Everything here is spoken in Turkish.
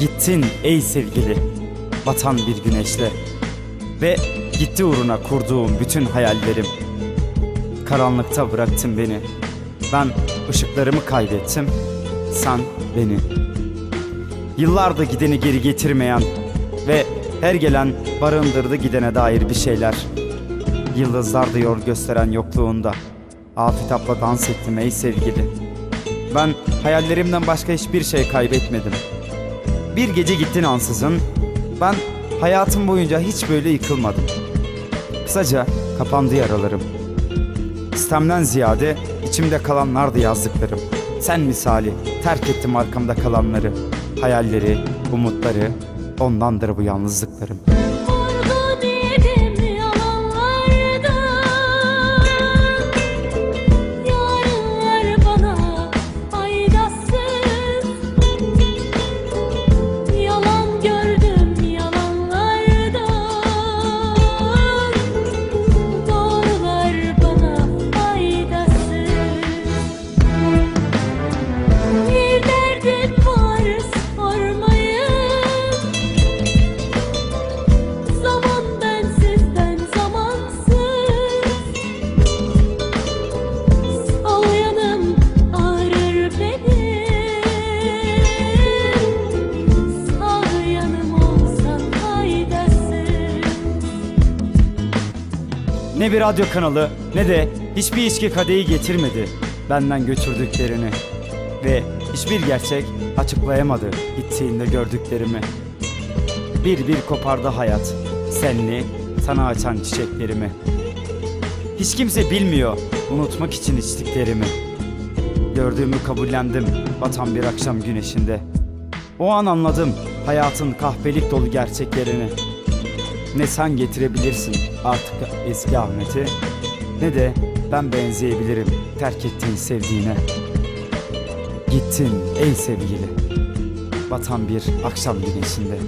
Gittin ey sevgili, batan bir güneşle ve gitti uğruna kurduğum bütün hayallerim. Karanlıkta bıraktın beni. Ben ışıklarımı kaybettim. Sen beni. Yıllarda gideni geri getirmeyen ve her gelen barındırdı gidene dair bir şeyler. Yıldızlar da yol gösteren yokluğunda. Afitapla dans ettim ey sevgili. Ben hayallerimden başka hiçbir şey kaybetmedim. Bir gece gittin ansızın. Ben hayatım boyunca hiç böyle yıkılmadım. Kısaca kapandı yaralarım. İstemden ziyade içimde kalanlardı yazdıklarım. Sen misali terk ettim arkamda kalanları. Hayalleri, umutları, ondandır bu yalnızlıklarım. Ne bir radyo kanalı ne de hiçbir içki kadehi getirmedi benden götürdüklerini. Ve hiçbir gerçek açıklayamadı gittiğinde gördüklerimi. Bir bir kopardı hayat senli sana açan çiçeklerimi. Hiç kimse bilmiyor unutmak için içtiklerimi. Gördüğümü kabullendim batan bir akşam güneşinde. O an anladım hayatın kahpelik dolu gerçeklerini. Ne sen getirebilirsin artık eski Ahmet'i ne de ben benzeyebilirim terk ettiğin sevdiğine. Gittin ey sevgili batan bir akşam güneşinde.